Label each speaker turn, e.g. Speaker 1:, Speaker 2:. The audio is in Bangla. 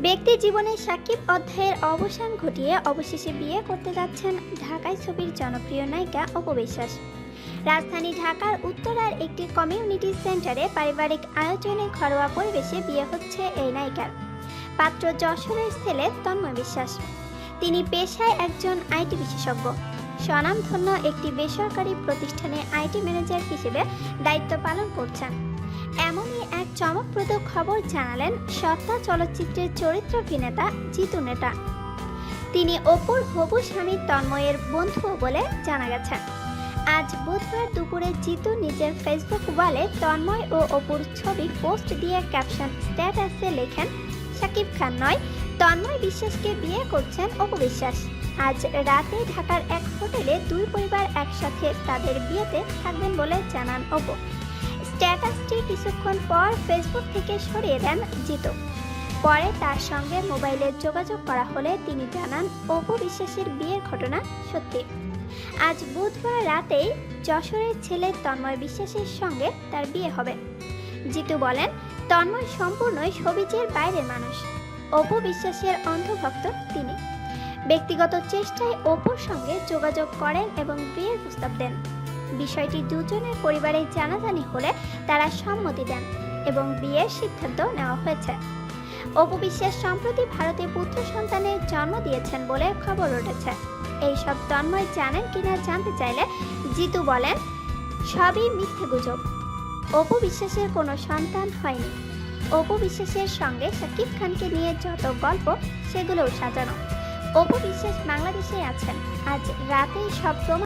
Speaker 1: ব্যক্তি জীবনে সাকিব অধ্যায়ের অবসান ঘটিয়ে অবশেষে বিয়ে করতে যাচ্ছেন ঢাকায় ছবির জনপ্রিয় নায়িকা অপবিশ্বাস রাজধানী ঢাকার উত্তরার একটি কমিউনিটি সেন্টারে পারিবারিক আয়োজনে ঘরোয়া পরিবেশে বিয়ে হচ্ছে এই নায়িকার পাত্র যশোরের ছেলে তন্ময় বিশ্বাস। তিনি পেশায় একজন আইটি বিশেষজ্ঞ। স্বনামধন্য একটি বেসরকারি প্রতিষ্ঠানে আইটি ম্যানেজার হিসেবে দায়িত্ব পালন করছেন। এমনই এক চমকপ্রদ খবর জানালেন সত্তা চলচ্চিত্রের চরিত্রাভিনেতা জিতু নেতা তিনি অপুর হবু স্বামী তন্ময়ের বন্ধুও বলে জানা গেছে। আজ বুধবার দুপুরে জিতু নিজের ফেসবুক ওয়ালে তন্ময় ও অপুর ছবি পোস্ট দিয়ে ক্যাপশন স্ট্যাটাসে লেখেন শাকিব খান নয়, তন্ময় বিশ্বাসকে বিয়ে করছেন অপু বিশ্বাস। আজ রাতে ঢাকার এক হোটেলে দুই পরিবার একসাথে তাদের বিয়েতে থাকবেন বলে জানান অপু। স্ট্যাটাসটি কিছুক্ষণ পর ফেসবুক থেকে সরিয়ে দেন জিতু। পরে তার সঙ্গে মোবাইলে যোগাযোগ করা হলে তিনি জানান, অপু বিশ্বাসের বিয়ের ঘটনা সত্যি। আজ বুধবার রাতেই যশোরের ছেলে তন্ময় বিশ্বাসের সঙ্গে তার বিয়ে হবে। জিতু বলেন, তন্ময় সম্পূর্ণই সবিজের বাইরের মানুষ। অপু বিশ্বাসের অন্ধভক্ত তিনি। ব্যক্তিগত চেষ্টায় অপুর সঙ্গে যোগাযোগ করেন এবং বিয়ের প্রস্তাব দেন। বিষয়টি দুজনের পরিবারে জানাজানি হলে তারা সম্মতি দেন এবং বিয়ের সিদ্ধান্ত নেওয়া হয়েছে। অপু বিশ্বাস সম্প্রতি ভারতে পুত্র সন্তানের জন্ম দিয়েছেন বলে খবর উঠেছে। এইসব তন্ময় জানেন কিনা জানতে চাইলে জিতু বলেন, সবই মিথ্যে গুজব। অপু বিশ্বাসের কোনো সন্তান হয়নি। অপু বিশ্বাসের সঙ্গে শাকিব খানকে নিয়ে যত গল্প, সেগুলোও সাজানো। অপু বিশ্বাস বাংলাদেশে আছেন। আজ রাতেই সব প্রমাণ